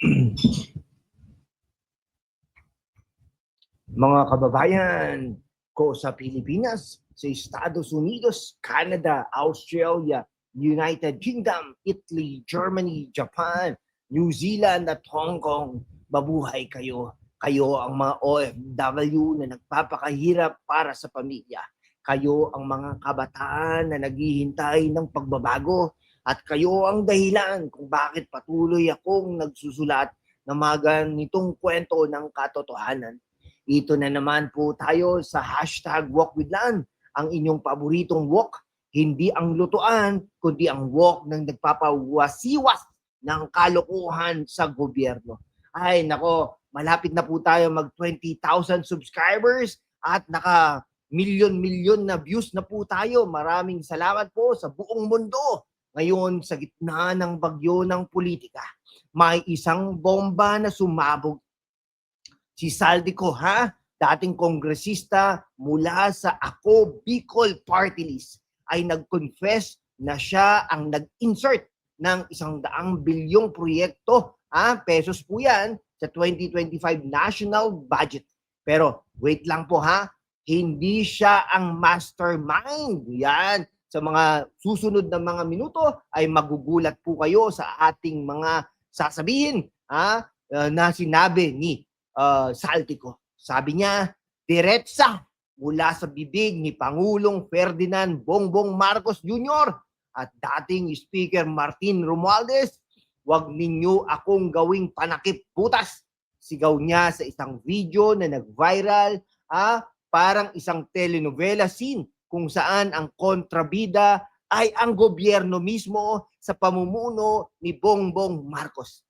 Mga kababayan ko sa Pilipinas, sa Estados Unidos, Canada, Australia, United Kingdom, Italy, Germany, Japan, New Zealand at Hong Kong, mabuhay kayo. Kayo ang mga OFW na nagpapakahirap para sa pamilya. Kayo ang mga kabataan na naghihintay ng pagbabago at kayo ang dahilan kung bakit patuloy akong nagsusulat ng mga ganitong kwento ng katotohanan. Ito na naman po tayo sa hashtag Walk with Land, ang inyong paboritong walk, hindi ang lutuan, kundi ang walk ng nagpapawasiwas ng kalokohan sa gobyerno. Ay, nako, malapit na po tayo mag 20,000 subscribers at naka milyon-milyon na views na po tayo. Maraming salamat po sa buong mundo. Ngayon, sa gitna ng bagyo ng politika, may isang bomba na sumabog. Si Saldico ha, dating kongresista mula sa Ako Bicol Party List ay nag-confess na siya ang nag-insert ng isang daang bilyong proyekto, ha, pesos po yan, sa 2025 national budget. Pero wait lang po ha, hindi siya ang mastermind. Yan, sa mga susunod na mga minuto ay magugulat po kayo sa ating mga sasabihin ha, uh, na sinabi ni uh, Saltico. Sabi niya, diretsa mula sa bibig ni Pangulong Ferdinand Bongbong Marcos Jr. at dating Speaker Martin Romualdez, wag ninyo akong gawing panakip putas. Sigaw niya sa isang video na nag-viral, ah, parang isang telenovela scene kung saan ang kontrabida ay ang gobyerno mismo sa pamumuno ni Bongbong Marcos.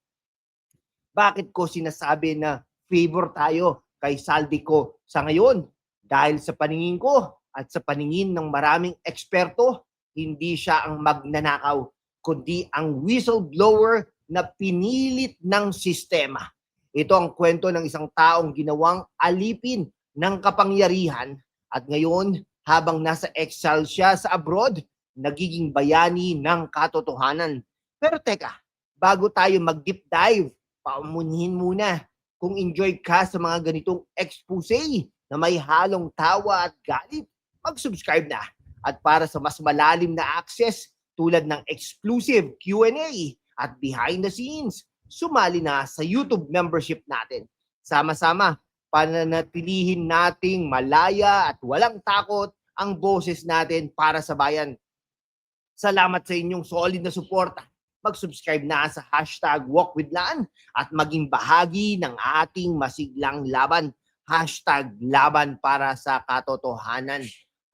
Bakit ko sinasabi na favor tayo kay Saldico sa ngayon? Dahil sa paningin ko at sa paningin ng maraming eksperto, hindi siya ang magnanakaw, kundi ang whistleblower na pinilit ng sistema. Ito ang kwento ng isang taong ginawang alipin ng kapangyarihan at ngayon habang nasa exile siya sa abroad, nagiging bayani ng katotohanan. Pero teka, bago tayo mag-deep dive, paumunhin muna kung enjoy ka sa mga ganitong expose na may halong tawa at galit, mag-subscribe na. At para sa mas malalim na access tulad ng exclusive Q&A at behind the scenes, sumali na sa YouTube membership natin. Sama-sama, pananatilihin nating malaya at walang takot ang boses natin para sa bayan. Salamat sa inyong solid na suporta. Mag-subscribe na sa hashtag WalkWithLan at maging bahagi ng ating masiglang laban. Hashtag laban para sa katotohanan.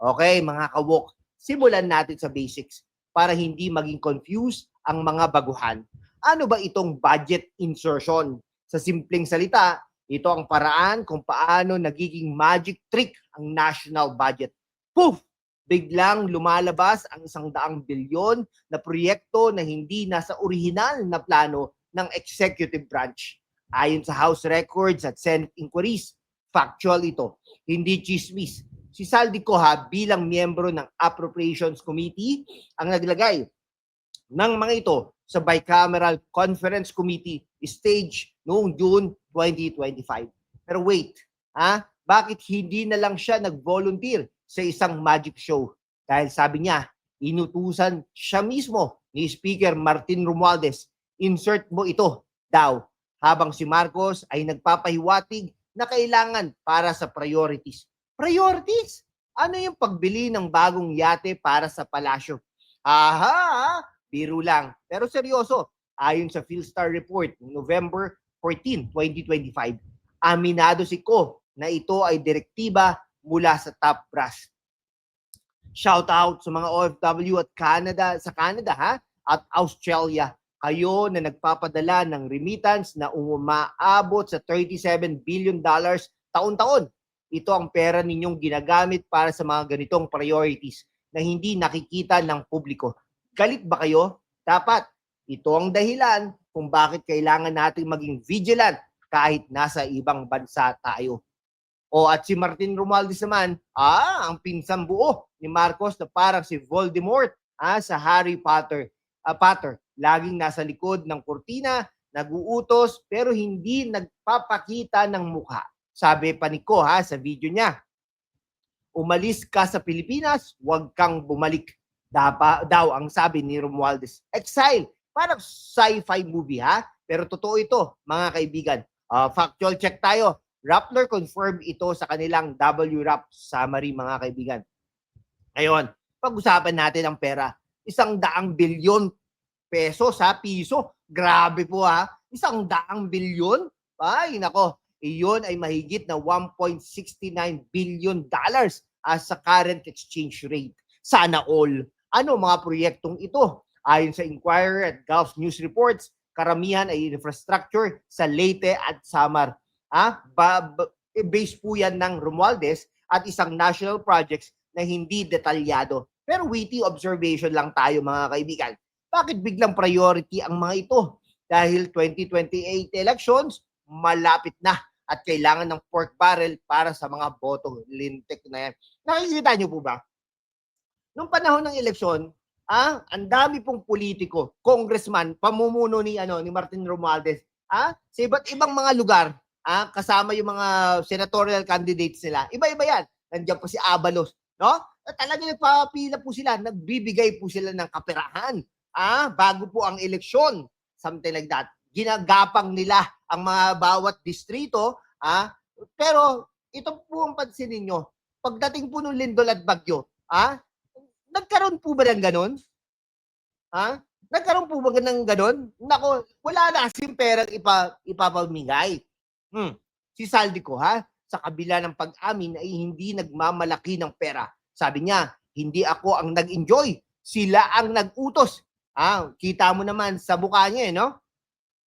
Okay, mga kawok, simulan natin sa basics para hindi maging confused ang mga baguhan. Ano ba itong budget insertion? Sa simpleng salita, ito ang paraan kung paano nagiging magic trick ang national budget. Poof! Biglang lumalabas ang isang daang bilyon na proyekto na hindi nasa orihinal na plano ng executive branch. Ayon sa House Records at Senate inquiries, factual ito, hindi chismis. Si Saldi Coha bilang miyembro ng Appropriations Committee ang naglagay ng mga ito sa Bicameral Conference Committee stage noong June 2025. Pero wait, ha? bakit hindi na lang siya nag-volunteer sa isang magic show? Dahil sabi niya, inutusan siya mismo ni Speaker Martin Romualdez, insert mo ito daw habang si Marcos ay nagpapahiwatig na kailangan para sa priorities. Priorities? Ano yung pagbili ng bagong yate para sa palasyo? Aha, biro lang. Pero seryoso, ayon sa Philstar Report November 14, 2025, aminado si Ko na ito ay direktiba mula sa top brass. Shout out sa mga OFW at Canada, sa Canada ha, at Australia. Kayo na nagpapadala ng remittance na umaabot sa 37 billion dollars taon-taon. Ito ang pera ninyong ginagamit para sa mga ganitong priorities na hindi nakikita ng publiko. Galit ba kayo? Dapat. Ito ang dahilan kung bakit kailangan nating maging vigilant kahit nasa ibang bansa tayo. O at si Martin Romualdez naman, ah, ang pinsang buo ni Marcos na parang si Voldemort ah, sa Harry Potter. Uh, Potter, laging nasa likod ng kurtina naguutos pero hindi nagpapakita ng mukha. Sabi pa ni Ko ha sa video niya, umalis ka sa Pilipinas, huwag kang bumalik. Dapa, daw ang sabi ni Romualdez. Exile. Parang sci-fi movie ha. Pero totoo ito, mga kaibigan. Ah, factual check tayo. Rappler confirm ito sa kanilang WRAP summary, mga kaibigan. Ngayon, pag-usapan natin ang pera. Isang daang bilyon pesos ha, piso. Grabe po ha. Isang daang bilyon. Ay, nako. Iyon ay mahigit na 1.69 billion dollars as sa current exchange rate. Sana all. Ano mga proyektong ito? Ayon sa Inquirer at Gulf News Reports, karamihan ay infrastructure sa Leyte at Samar. Ah, ba, ba, eh, base po yan ng Romualdez at isang national projects na hindi detalyado. Pero witty observation lang tayo mga kaibigan. Bakit biglang priority ang mga ito? Dahil 2028 elections, malapit na at kailangan ng pork barrel para sa mga boto lintik na yan. Nakikita niyo po ba? Noong panahon ng eleksyon, ah, ang dami pong politiko, congressman, pamumuno ni ano ni Martin Romualdez, ah, sa iba't ibang mga lugar, ah, kasama yung mga senatorial candidates nila. Iba-iba yan. Nandiyan po si Abalos, no? At talagang nagpapila po sila, nagbibigay po sila ng kaperahan, ah, bago po ang eleksyon. Something like that. Ginagapang nila ang mga bawat distrito, ah, pero ito po ang pansin ninyo, pagdating po ng Lindol at Bagyo, ah, nagkaroon po ba ng ganon? Ha? Nagkaroon po ba ng ganon? Nako, wala na kasing perang ipa, ipapamigay. Hmm. Si Saldi ko ha, sa kabila ng pag-amin ay hindi nagmamalaki ng pera. Sabi niya, hindi ako ang nag-enjoy. Sila ang nag-utos. Ah, kita mo naman sa mukha niya, eh, no?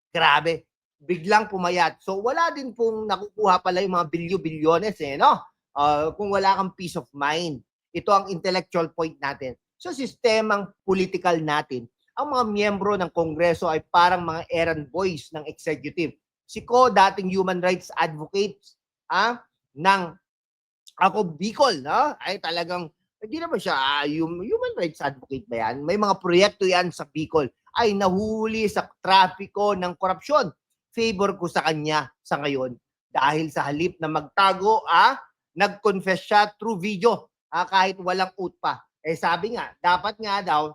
Grabe. Biglang pumayat. So wala din pong nakukuha pala yung mga bilyo-bilyones eh, no? Ah, kung wala kang peace of mind. Ito ang intellectual point natin. So sistemang political natin, ang mga miyembro ng Kongreso ay parang mga errand boys ng executive. Si Ko, dating human rights advocate ah, ng ako Bicol, no? ay talagang hindi naman siya ah, hum- human rights advocate ba yan? May mga proyekto yan sa Bicol ay nahuli sa trapiko ng korupsyon. Favor ko sa kanya sa ngayon dahil sa halip na magtago, ah, nag-confess siya through video ah, kahit walang oath pa. Eh sabi nga, dapat nga daw,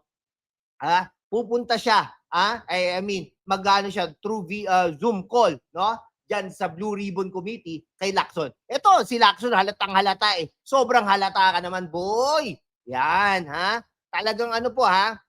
ah, pupunta siya, ah, I mean, magano siya through vi- ah, Zoom call, no? Diyan sa Blue Ribbon Committee kay Lacson. Ito, si Lacson halatang halata eh. Sobrang halata ka naman, boy. Yan, ha? Talagang ano po, ha?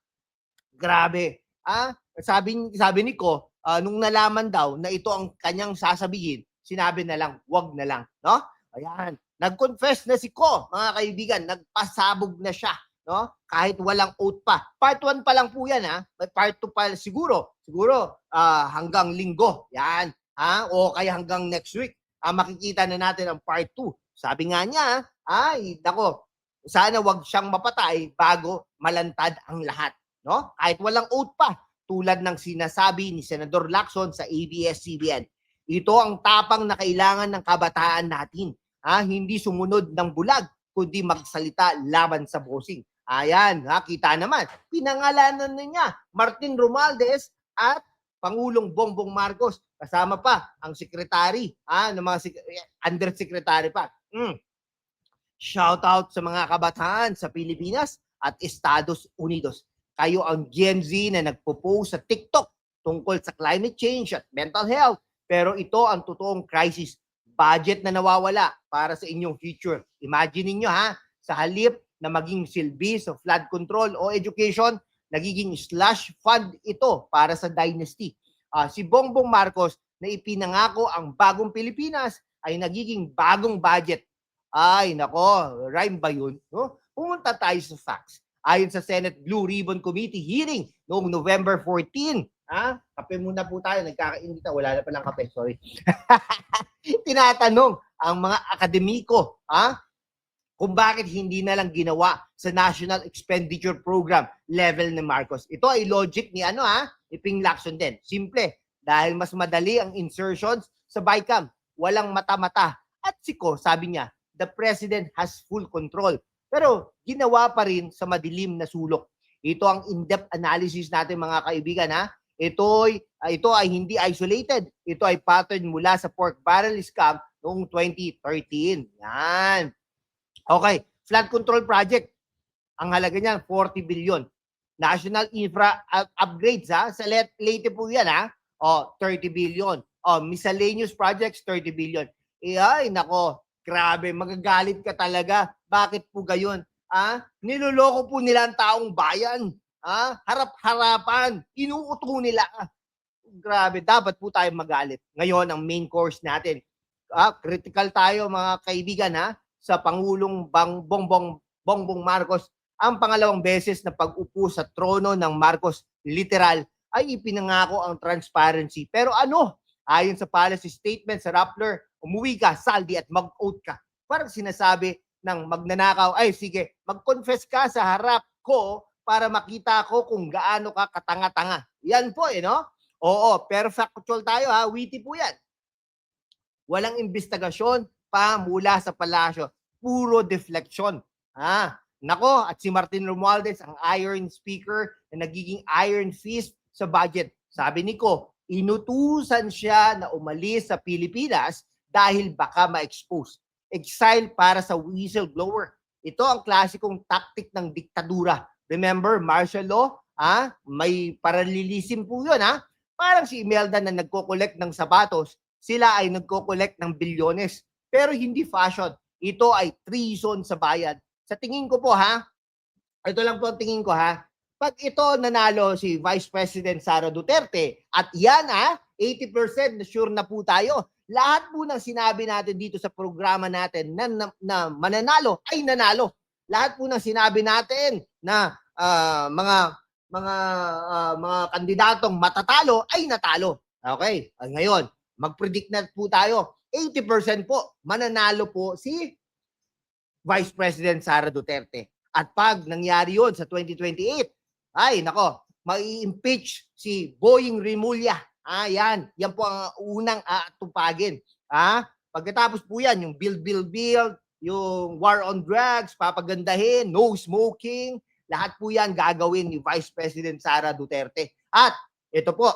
Grabe. Ah, sabi, sabi ni Ko, ah, nung nalaman daw na ito ang kanyang sasabihin, sinabi na lang, wag na lang, no? Ayan. Nag-confess na si Ko, mga kaibigan, nagpasabog na siya, no? Kahit walang oath pa. Part 1 pa lang po 'yan, ha. May part 2 pa siguro. Siguro ah, hanggang linggo. Yan, ha? O kaya hanggang next week. Ah, makikita na natin ang part 2. Sabi nga niya, ay, nako, sana wag siyang mapatay bago malantad ang lahat, no? Kahit walang oath pa, tulad ng sinasabi ni Senador Lacson sa ABS-CBN. Ito ang tapang na kailangan ng kabataan natin ha, hindi sumunod ng bulag, kundi magsalita laban sa bossing. Ayan, ha, kita naman. Pinangalanan na niya Martin Romualdez at Pangulong Bongbong Marcos. Kasama pa ang sekretary, ha, ng mga undersecretary pa. Mm. Shout out sa mga kabataan sa Pilipinas at Estados Unidos. Kayo ang Gen Z na nagpo-post sa TikTok tungkol sa climate change at mental health. Pero ito ang totoong crisis budget na nawawala para sa inyong future. Imagine niyo ha, sa halip na maging silbi sa flood control o education, nagiging slush fund ito para sa dynasty. Ah, si Bongbong Marcos na ipinangako ang bagong Pilipinas ay nagiging bagong budget. Ay, nako, rhyme ba yun? No? Pumunta tayo sa facts. Ayon sa Senate Blue Ribbon Committee hearing noong November 14, ha? Kape muna po tayo, nagkakainit na, wala na palang kape, sorry. tinatanong ang mga akademiko ha, kung bakit hindi na lang ginawa sa National Expenditure Program level ni Marcos. Ito ay logic ni ano ha, ni Ping Lacson din. Simple, dahil mas madali ang insertions sa BICAM. Walang mata-mata. At siko, sabi niya, the president has full control. Pero ginawa pa rin sa madilim na sulok. Ito ang in-depth analysis natin mga kaibigan ha. Ito, ito ay hindi isolated. Ito ay pattern mula sa pork barrel scam noong 2013. Yan. Okay, flood control project. Ang halaga niyan, 40 billion. National Infra up- Upgrades ha. Sa Let- Leyte po yan ha. O, 30 billion. O, miscellaneous projects, 30 billion. Eh, ay, nako, grabe, magagalit ka talaga. Bakit po gayon? Ah, niloloko po nila ang taong bayan. Ah, harap-harapan. Inuuto nila. Grabe, dapat po tayo magalit. Ngayon, ang main course natin. Ah, critical tayo mga kaibigan ha sa Pangulong Bang Bongbong Bongbong Marcos ang pangalawang beses na pag-upo sa trono ng Marcos literal ay ipinangako ang transparency. Pero ano? Ayon sa policy statement sa Rappler, umuwi ka, saldi at mag-oath ka. Parang sinasabi ng magnanakaw, ay sige, mag-confess ka sa harap ko para makita ko kung gaano ka katanga-tanga. Yan po eh, no? Oo, pero factual tayo ha, witty po yan. Walang investigasyon pa mula sa palasyo. Puro deflection. Ah, nako, at si Martin Romualdez, ang iron speaker na nagiging iron fist sa budget. Sabi ni ko, inutusan siya na umalis sa Pilipinas dahil baka ma-expose. Exile para sa whistleblower. Ito ang klasikong tactic ng diktadura. Remember, martial law, ah, may paralelism po yun, ah. Parang si Imelda na nagko-collect ng sapatos, sila ay nagko-collect ng bilyones. Pero hindi fashion. Ito ay treason sa bayan. Sa tingin ko po ha, ito lang po ang tingin ko ha, pag ito nanalo si Vice President Sara Duterte, at yan ha, 80% na sure na po tayo, lahat po ng sinabi natin dito sa programa natin na, na, na mananalo ay nanalo. Lahat po ng sinabi natin na ah, mga mga ah, mga kandidatong matatalo ay natalo. Okay, ay ngayon, mag-predict na po tayo. 80% po mananalo po si Vice President Sara Duterte. At pag nangyari yon sa 2028, ay nako, mai-impeach si Boying Rimulya. Ah, yan. Yan po ang unang aatupagin. Ah, pagkatapos po yan, yung build, build, build, yung war on drugs, papagandahin, no smoking, lahat po yan gagawin ni Vice President Sara Duterte. At ito po,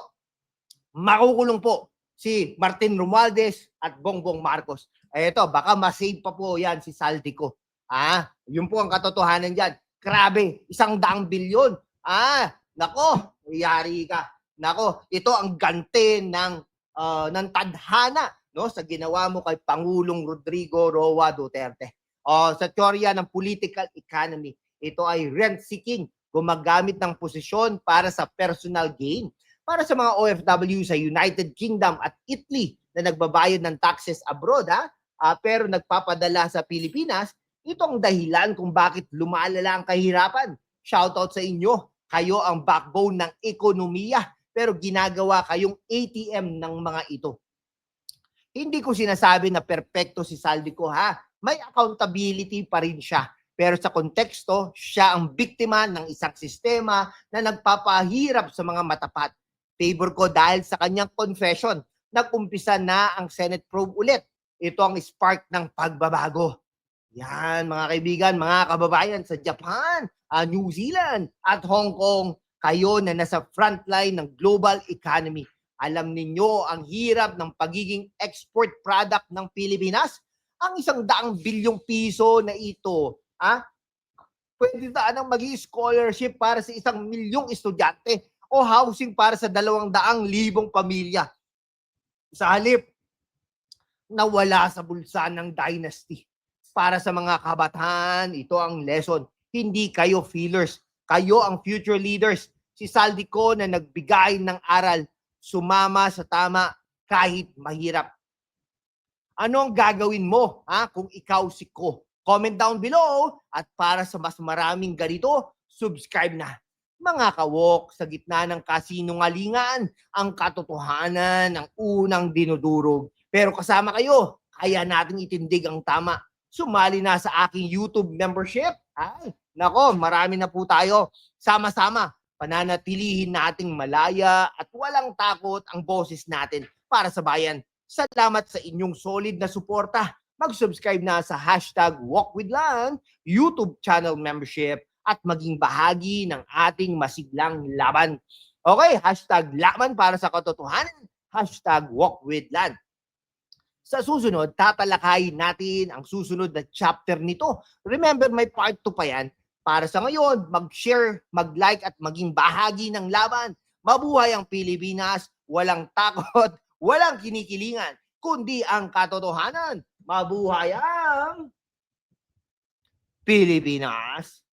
makukulong po si Martin Romualdez at Bongbong Marcos. Eto, baka masave pa po yan si Saldico. Ah, yun po ang katotohanan dyan. Grabe, isang daang bilyon. Ah, nako, yari ka. Nako, ito ang gante ng ah, ng tadhana no sa ginawa mo kay Pangulong Rodrigo Roa Duterte. O sa teorya ng political economy, ito ay rent seeking, gumagamit ng posisyon para sa personal gain. Para sa mga OFW sa United Kingdom at Italy na nagbabayad ng taxes abroad ha, ah, pero nagpapadala sa Pilipinas, ito ang dahilan kung bakit lumalala ang kahirapan. Shoutout sa inyo. Kayo ang backbone ng ekonomiya pero ginagawa kayong ATM ng mga ito. Hindi ko sinasabi na perpekto si Saldico ha. May accountability pa rin siya. Pero sa konteksto, siya ang biktima ng isang sistema na nagpapahirap sa mga matapat. Favor ko dahil sa kanyang confession, nag-umpisa na ang Senate probe ulit. Ito ang spark ng pagbabago. Yan, mga kaibigan, mga kababayan sa Japan, ah, New Zealand, at Hong Kong, kayo na nasa frontline ng global economy. Alam ninyo ang hirap ng pagiging export product ng Pilipinas? Ang isang daang bilyong piso na ito, ah, pwede saan maging scholarship para sa isang milyong estudyante o housing para sa dalawang daang libong pamilya. Sa halip, nawala sa bulsa ng dynasty. Para sa mga kabataan, ito ang lesson. Hindi kayo feelers. Kayo ang future leaders. Si Saldico na nagbigay ng aral, sumama sa tama kahit mahirap. Ano ang gagawin mo ha, kung ikaw si Ko? Comment down below at para sa mas maraming ganito, subscribe na. Mga kawok, sa gitna ng kasinungalingan, ang katotohanan ng unang dinudurog. Pero kasama kayo, kaya nating itindig ang tama. Sumali na sa aking YouTube membership. Ay, nako, marami na po tayo. Sama-sama, pananatilihin nating malaya at walang takot ang boses natin para sa bayan. Salamat sa inyong solid na suporta. Mag-subscribe na sa hashtag WalkWithLang, YouTube channel membership at maging bahagi ng ating masiglang laban. Okay, hashtag laman para sa katotohanan, hashtag walk with land. Sa susunod, tatalakayin natin ang susunod na chapter nito. Remember, may part 2 pa yan. Para sa ngayon, mag-share, mag-like at maging bahagi ng laban. Mabuhay ang Pilipinas, walang takot, walang kinikilingan, kundi ang katotohanan. Mabuhay ang Pilipinas!